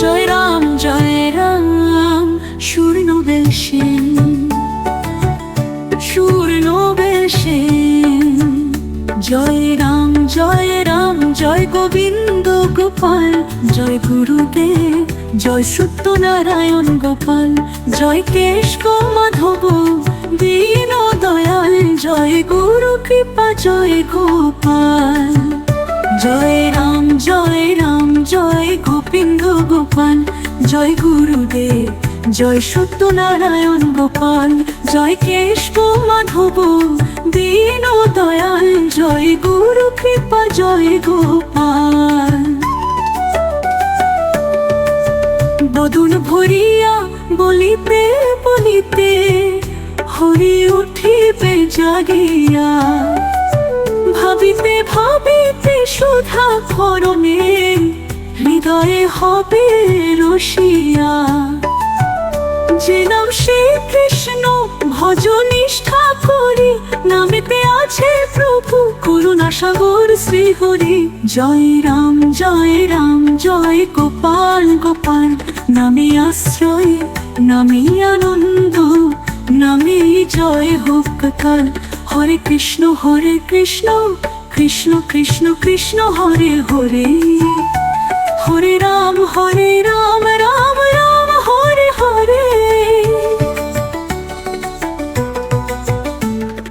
জয় রাম জয় রাম সূর্য বেশে সূর্য বেশে। জয় রাম জয় রাম জয় গোবিন্দ গোপাল, জয় গুরুদেব, জয় সত্যনারায়ণ গোপাল, জয় কেশব মাধব, দীন দয়াল, জয় গুরু কৃপা, জয় গোপাল। জয় জয় গোবিন্দ গোপাল, জয় গুরুদেব, জয় সত্যনারায়ণ গোপাল, জয় কেশব মাধব দীন দয়াল জয় গুরু কৃপা, জয় গোপাল। বদন ভরিয়া বলিতে বলিতে হরি উঠিবে জাগিয়া, ভাবিতে ভাবিতে সুধা করণে হৃদয়ে হবে রসিয়া যে নাম শ্রী কৃষ্ণ ভজ নিষ্ঠা করি নামেতে আছে প্রভু, করুণা সাগর শ্রী হরি জয় রাম জয় রাম, জয় গোপাল গোপাল। নামে আশ্রয়, নামে আনন্দ, নামে জয় হোক কাল। হরে কৃষ্ণ হরে কৃষ্ণ কৃষ্ণ কৃষ্ণ কৃষ্ণ, হরে হরে।